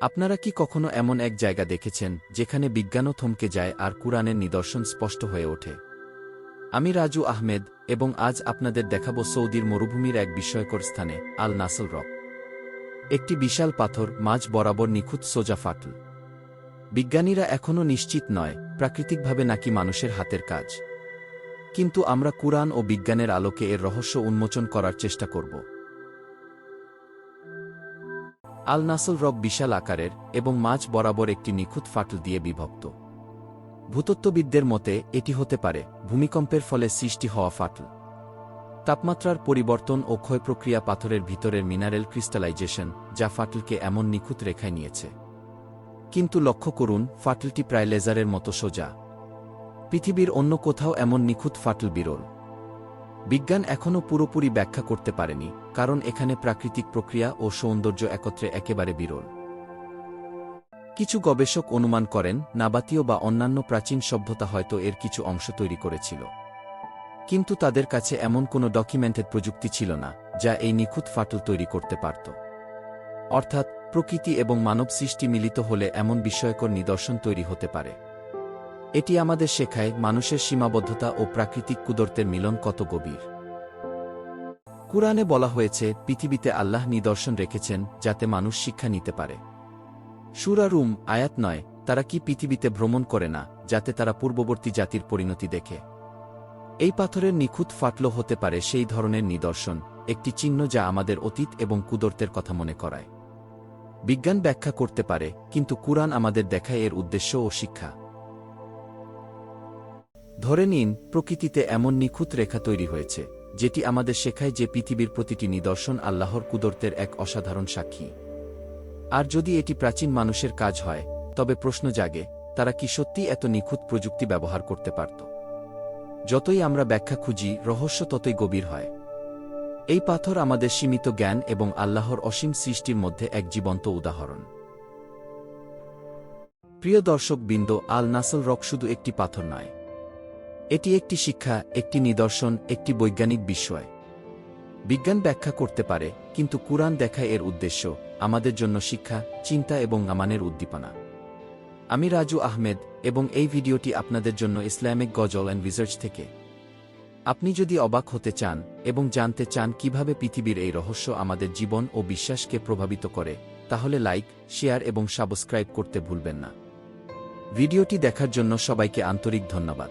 আপনারা কি কখনো এমন এক জায়গা দেখেছেন, যেখানে বিজ্ঞানও থমকে যায় আর কুরআনের নিদর্শন স্পষ্ট হয়ে ওঠে? আমি রাজু আহমেদ, এবং আজ আপনাদের দেখাবো সৌদির মরুভূমির এক বিস্ময়কর স্থানে, আল নাসল রক একটি বিশাল পাথর, মাঝ বরাবর নিখুঁত সোজা ফাটল। বিজ্ঞানীরা এখনও নিশ্চিত নয়, প্রাকৃতিকভাবে নাকি মানুষের হাতের কাজ। কিন্তু আমরা কুরআন ও বিজ্ঞানের আলোকে এর রহস্য উন্মোচন করার চেষ্টা করব। আল নাসল রক বিশাল আকারের এবং মাঝ বরাবর একটি নিখুঁত ফাটল দিয়ে বিভক্ত। ভূতত্ত্ববিদদের মতে, এটি হতে পারে ভূমিকম্পের ফলে সৃষ্টি হওয়া ফাটল। তাপমাত্রার পরিবর্তন ও ক্ষয়প্রক্রিয়া পাথরের ভিতরের মিনারেল ক্রিস্টালাইজেশন, যা ফাটলকে এমন নিখুঁত রেখায় নিয়েছে। কিন্তু লক্ষ্য করুন, ফাটলটি প্রায় লেজারের মতো সোজা। পৃথিবীর অন্য কোথাও এমন নিখুঁত ফাটল বিরল। বিজ্ঞান এখনও পুরোপুরি ব্যাখ্যা করতে পারেনি, কারণ এখানে প্রাকৃতিক প্রক্রিয়া ও সৌন্দর্য একত্রে একেবারে বিরল। কিছু গবেষক অনুমান করেন, নাবাতীয় বা অন্যান্য প্রাচীন সভ্যতা হয়তো এর কিছু অংশ তৈরি করেছিল। কিন্তু তাদের কাছে এমন কোনো ডকুমেন্টেড প্রযুক্তি ছিল না, যা এই নিখুঁত ফাটল তৈরি করতে পারত। অর্থাৎ, প্রকৃতি এবং মানব সৃষ্টি মিলিত হলে এমন বিষয়কর নিদর্শন তৈরি হতে পারে। এটি আমাদের শেখায় মানুষের সীমাবদ্ধতা ও প্রাকৃতিক কুদরতের মিলন কত গভীর। কুরআনে বলা হয়েছে, পৃথিবীতে আল্লাহ নিদর্শন রেখেছেন যাতে মানুষ শিক্ষা নিতে পারে। সুরা রুম, আয়াত নয়, তারা কি পৃথিবীতে ভ্রমণ করে না, যাতে তারা পূর্ববর্তী জাতির পরিণতি দেখে? এই পাথরের নিখুঁত ফাটল হতে পারে সেই ধরনের নিদর্শন, একটি চিহ্ন যা আমাদের অতীত এবং কুদরতের কথা মনে করায়। বিজ্ঞান ব্যাখ্যা করতে পারে, কিন্তু কুরআন আমাদের দেখায় এর উদ্দেশ্য ও শিক্ষা। ধরে নিন, প্রকৃতিতে এমন নিখুঁত রেখা তৈরি হয়েছে, যেটি আমাদের শেখায় যে পৃথিবীর প্রতিটি নিদর্শন আল্লাহর কুদরতের এক অসাধারণ সাক্ষী। আর যদি এটি প্রাচীন মানুষের কাজ হয়, তবে প্রশ্ন জাগে, তারা কি সত্যি এত নিখুঁত প্রযুক্তি ব্যবহার করতে পারত? যতই আমরা ব্যাখ্যা খুঁজি, রহস্য ততই গভীর হয়। এই পাথর আমাদের সীমিত জ্ঞান এবং আল্লাহর অসীম সৃষ্টির মধ্যে এক জীবন্ত উদাহরণ। প্রিয় দর্শক বিন্দু আল নাসল রক শুধু একটি পাথর নয় এটি একটি শিক্ষা, একটি নিদর্শন, একটি বৈজ্ঞানিক বিষয় বিজ্ঞান ব্যাখ্যা করতে পারে, কিন্তু কুরআন দেখায় এর উদ্দেশ্য, আমাদের জন্য শিক্ষা, চিন্তা এবং আমানের উদ্দীপনা। আমি রাজু আহমেদ, এবং এই ভিডিওটি আপনাদের জন্য ইসলামিক গজল অ্যান্ড রিসার্চ থেকে। আপনি যদি অবাক হতে চান, এবং জানতে চান কীভাবে পৃথিবীর এই রহস্য আমাদের জীবন ও বিশ্বাসকে প্রভাবিত করে, তাহলে লাইক, শেয়ার এবং সাবস্ক্রাইব করতে ভুলবেন না। ভিডিওটি দেখার জন্য সবাইকে আন্তরিক ধন্যবাদ।